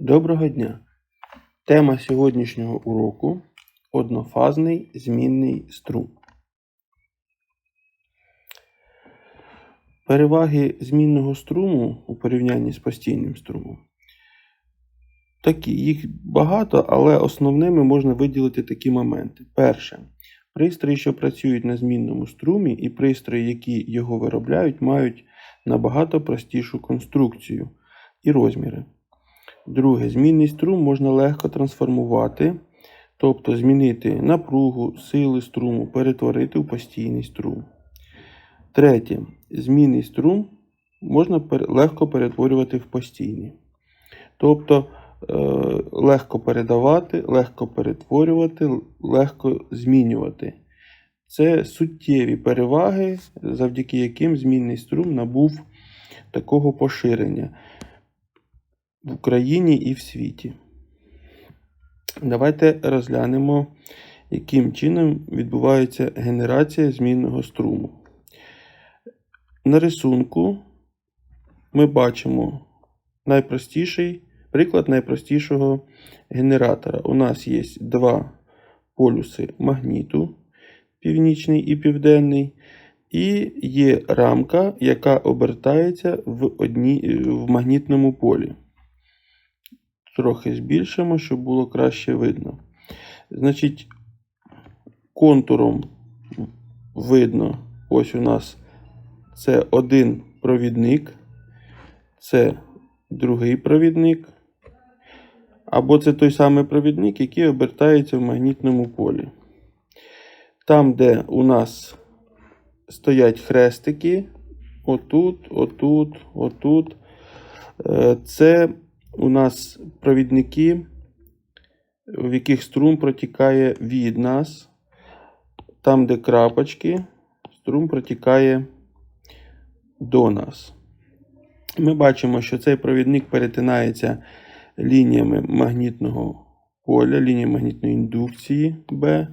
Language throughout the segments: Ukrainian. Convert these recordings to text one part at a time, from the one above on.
Доброго дня! Тема сьогоднішнього уроку однофазний змінний струм. Переваги змінного струму у порівнянні з постійним струмом. Такі, їх багато, але основними можна виділити такі моменти. Перше. Пристрої, що працюють на змінному струмі, і пристрої, які його виробляють, мають набагато простішу конструкцію і розміри. Друге, змінний струм можна легко трансформувати, тобто змінити напругу, сили струму, перетворити у постійний струм. Третє, змінний струм можна легко перетворювати в постійний. Тобто е, легко передавати, легко перетворювати, легко змінювати. Це суттєві переваги, завдяки яким змінний струм набув такого поширення в Україні і в світі. Давайте розглянемо, яким чином відбувається генерація змінного струму. На рисунку ми бачимо найпростіший приклад найпростішого генератора. У нас є два полюси магніту, північний і південний, і є рамка, яка обертається в, одній, в магнітному полі. Трохи збільшимо, щоб було краще видно. Значить, контуром видно, ось у нас це один провідник, це другий провідник. Або це той самий провідник, який обертається в магнітному полі. Там, де у нас стоять хрестики, отут, отут, отут. е, Це у нас провідники, в яких струм протікає від нас. Там, де крапочки, струм протікає до нас. Ми бачимо, що цей провідник перетинається лініями магнітного поля, лініями магнітної індукції B.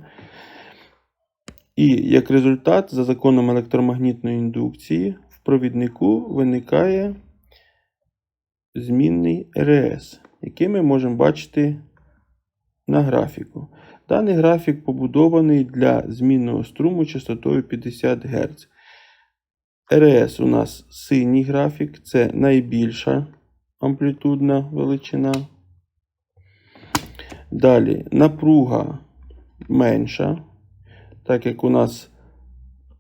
І як результат, за законом електромагнітної індукції, в провіднику виникає змінний РС, який ми можемо бачити на графіку. Даний графік побудований для змінного струму частотою 50 Гц. РС у нас синій графік, це найбільша амплітудна величина. Далі напруга менша, так як у нас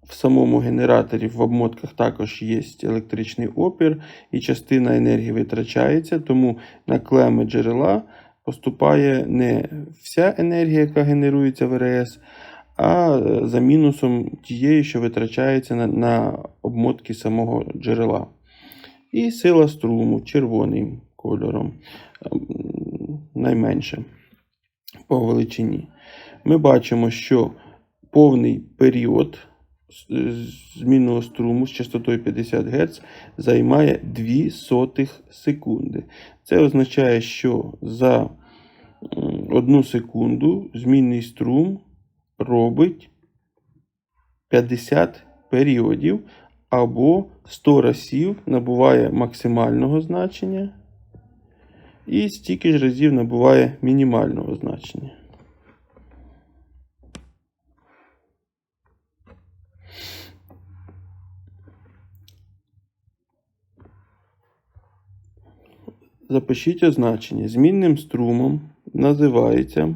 в самому генераторі в обмотках також є електричний опір, і частина енергії витрачається, тому на клеми джерела поступає не вся енергія, яка генерується в РС, а е, за мінусом тієї, що витрачається на, на обмотки самого джерела. І сила струму червоним кольором ем, найменше по величині. Ми бачимо, що повний період змінного струму з частотою 50 Гц займає 2 сотих секунди. Це означає, що за м, одну секунду змінний струм робить 50 періодів або 100 разів набуває максимального значення і стільки ж разів набуває мінімального значення. Запишіть означення. Змінним струмом називається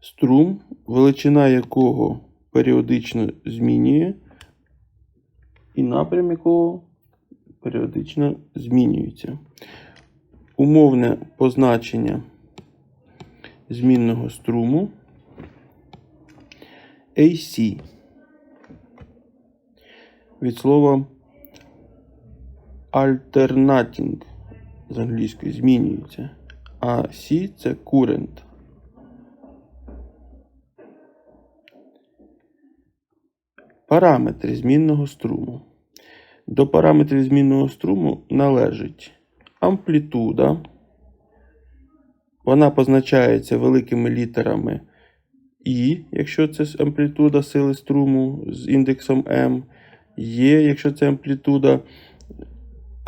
струм, величина якого періодично змінює, і напрям якого періодично змінюється. Умовне позначення змінного струму AC від слова alternating з англійської змінюється, а C це current. Параметри змінного струму. До параметрів змінного струму належить амплітуда. Вона позначається великими літерами І, якщо це амплітуда сили струму з індексом М. Є, якщо це амплітуда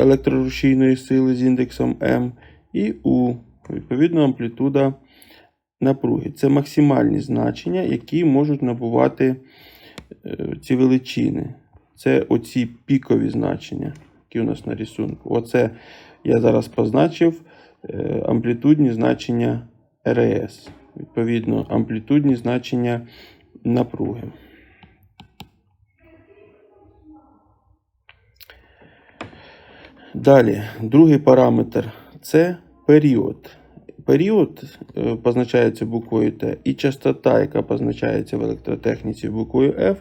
електрорушійної сили з індексом М, і У, відповідно, амплітуда напруги. Це максимальні значення, які можуть набувати е, ці величини. Це оці пікові значення, які у нас на рисунку. Оце я зараз позначив е, амплітудні значення РС. Відповідно, амплітудні значення напруги. Далі, другий параметр це період. Період е, позначається буквою Т, і частота, яка позначається в електротехніці буквою F,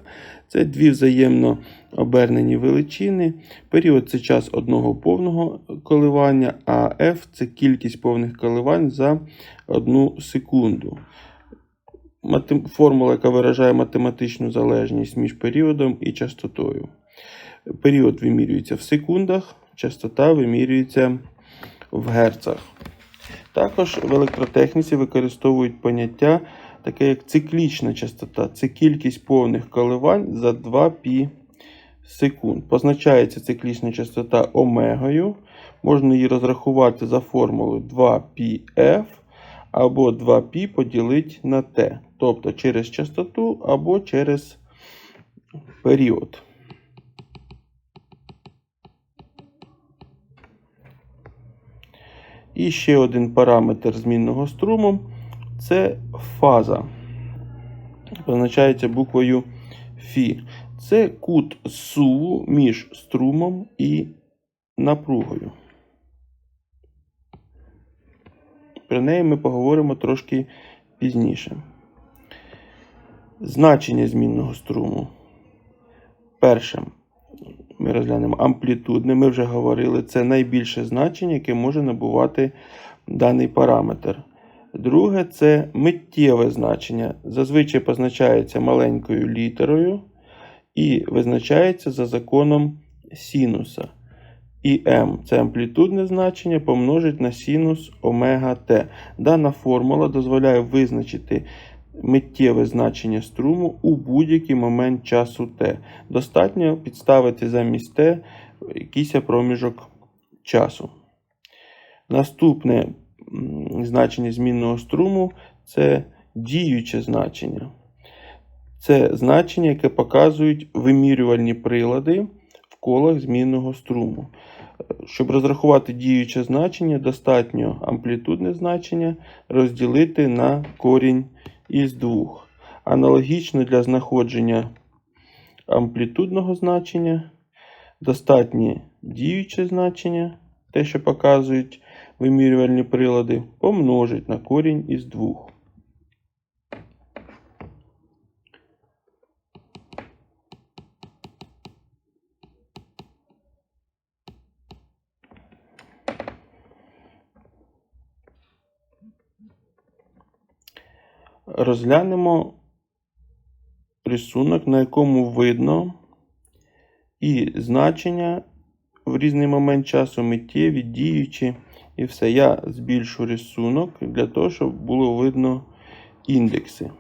це дві взаємно обернені величини. Період це час одного повного коливання, а F це кількість повних коливань за одну секунду. Формула, яка виражає математичну залежність між періодом і частотою. Період вимірюється в секундах, частота вимірюється в герцах. Також в електротехніці використовують поняття таке як циклічна частота. Це кількість повних коливань за 2 пі секунд. Позначається циклічна частота омегою. Можна її розрахувати за формулою 2πf або 2π поділити на t. Тобто через частоту або через період. І ще один параметр змінного струму це фаза. Позначається буквою Фі. Це кут суву між струмом і напругою. Про неї ми поговоримо трошки пізніше. Значення змінного струму. Перше. Ми розглянемо амплітудне. Ми вже говорили, це найбільше значення, яке може набувати даний параметр. Друге це миттєве значення. Зазвичай позначається маленькою літерою і визначається за законом синуса. І m це амплітудне значення помножить на синус омега t. Дана формула дозволяє визначити миттєве значення струму у будь-який момент часу t. Достатньо підставити замість t якийсь проміжок часу. Наступне значення змінного струму це діюче значення. Це значення, яке показують вимірювальні прилади в колах змінного струму. Щоб розрахувати діюче значення, достатньо амплітудне значення розділити на корінь із двох. Аналогічно для знаходження амплітудного значення достатнє діюче значення, те, що показують вимірювальні прилади, помножить на корінь із двох. Розглянемо рисунок, на якому видно і значення в різний момент часу миттєві, діючі і все. Я збільшу рисунок для того, щоб було видно індекси.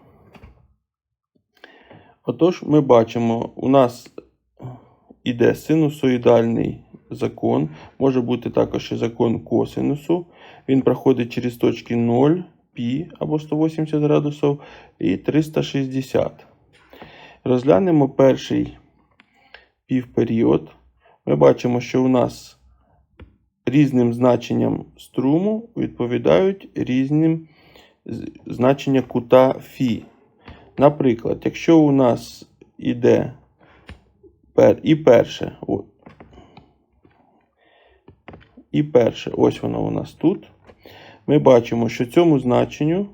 Отож, ми бачимо, у нас іде синусоїдальний закон, може бути також і закон косинусу. Він проходить через точки 0, π або 180 градусів і 360. Розглянемо перший півперіод. Ми бачимо, що у нас різним значенням струму відповідають різним значення кута Фі. Наприклад, якщо у нас іде пер, і перше, о, і перше, ось воно у нас тут. Ми бачимо, що цьому значенню,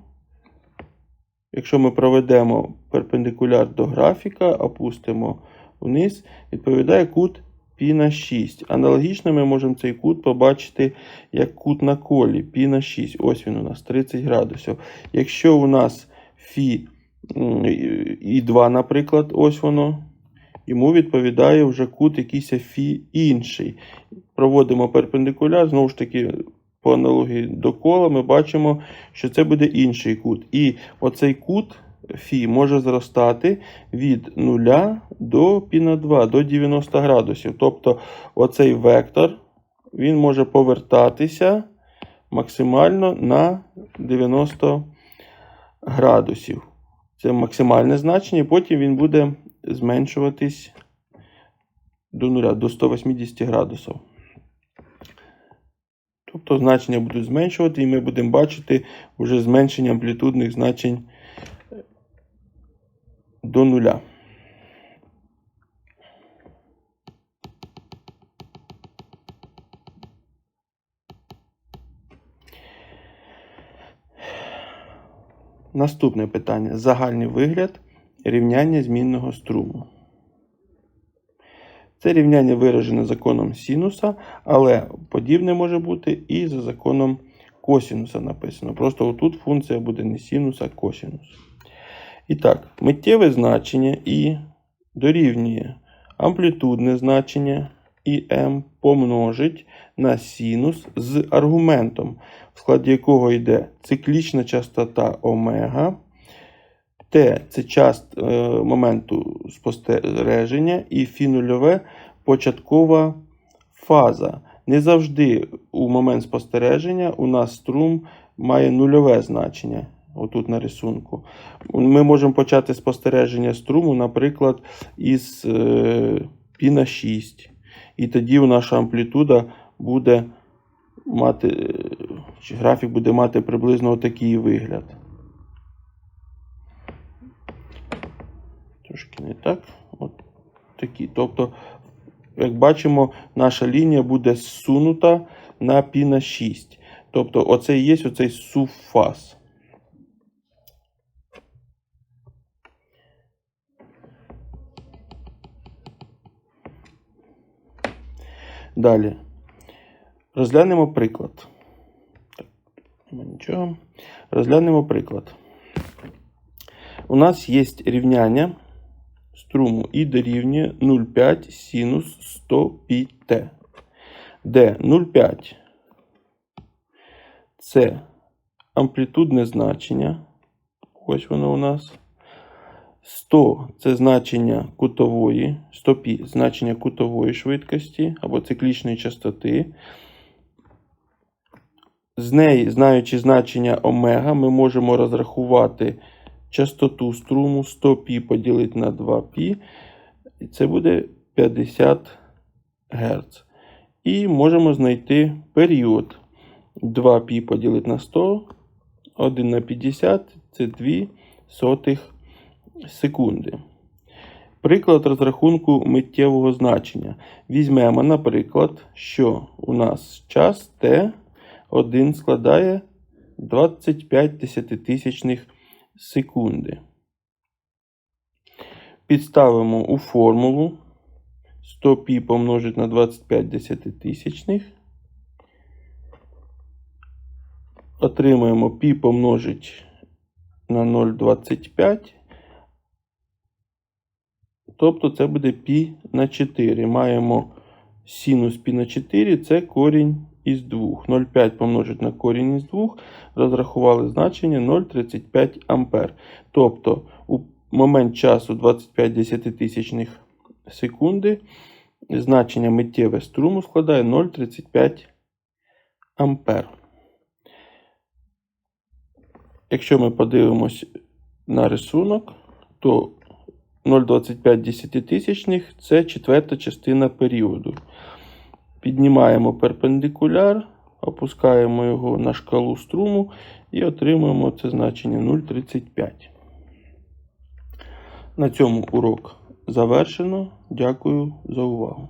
якщо ми проведемо перпендикуляр до графіка, опустимо вниз, відповідає кут π на 6. Аналогічно ми можемо цей кут побачити як кут на колі π на 6. Ось він у нас 30 градусів. Якщо у нас фі і 2, наприклад, ось воно, йому відповідає вже кут якийсь фі інший. Проводимо перпендикуляр, знову ж таки, по аналогії до кола, ми бачимо, що це буде інший кут. І оцей кут Фі може зростати від 0 до π на 2, до 90 градусів. Тобто оцей вектор він може повертатися максимально на 90 градусів. Це максимальне значення, і потім він буде зменшуватись до нуля, до 180 градусів. Тобто значення будуть зменшувати, і ми будемо бачити вже зменшення амплітудних значень до нуля. Наступне питання. Загальний вигляд рівняння змінного струму. Це рівняння виражене законом синуса, але подібне може бути і за законом косінуса написано. Просто отут функція буде не синус, а косінус. І так, миттєве значення і дорівнює амплітудне значення і m помножить на синус з аргументом, в складі якого йде циклічна частота омега. Т це час е, моменту спостереження і фі нульове початкова фаза. Не завжди у момент спостереження у нас струм має нульове значення. Отут на рисунку. Ми можемо почати спостереження струму, наприклад, із е, пі на 6. І тоді наша амплітуда буде мати, е, графік буде мати приблизно такий вигляд. Тобто, як бачимо, наша лінія буде зсунута на пі на 6. Тобто, оце і є оцей суфаз. Далі. Розглянемо приклад. Нічого. Розглянемо приклад. У нас є рівняння струму і дорівнює 0,5 синус 100 πt, де 0,5 це амплітудне значення. Ось воно у нас. 100 це значення кутової, 100 π значення кутової швидкості або циклічної частоти. З неї, знаючи значення омега, ми можемо розрахувати частоту струму 100 π поділити на 2 π, і це буде 50 Гц. І можемо знайти період 2 π поділити на 100, 1 на 50 це 2 сотих секунди. Приклад розрахунку миттєвого значення. Візьмемо, наприклад, що у нас час Т1 складає 25 десятитисячних секунди. Підставимо у формулу 100 пі помножить на 25 десятитисячних. Отримаємо пі помножить на 0,25. Тобто це буде пі на 4. Маємо синус пі на 4 це корінь із 2. 0,5 помножить на корінь із 2. Розрахували значення 0,35 А. Тобто у момент часу 25 десятитисячних секунди значення миттєве струму складає 0,35 А. Якщо ми подивимось на рисунок, то 0,25 десятитисячних це четверта частина періоду. Піднімаємо перпендикуляр, опускаємо його на шкалу струму і отримуємо це значення 0,35. На цьому урок завершено. Дякую за увагу.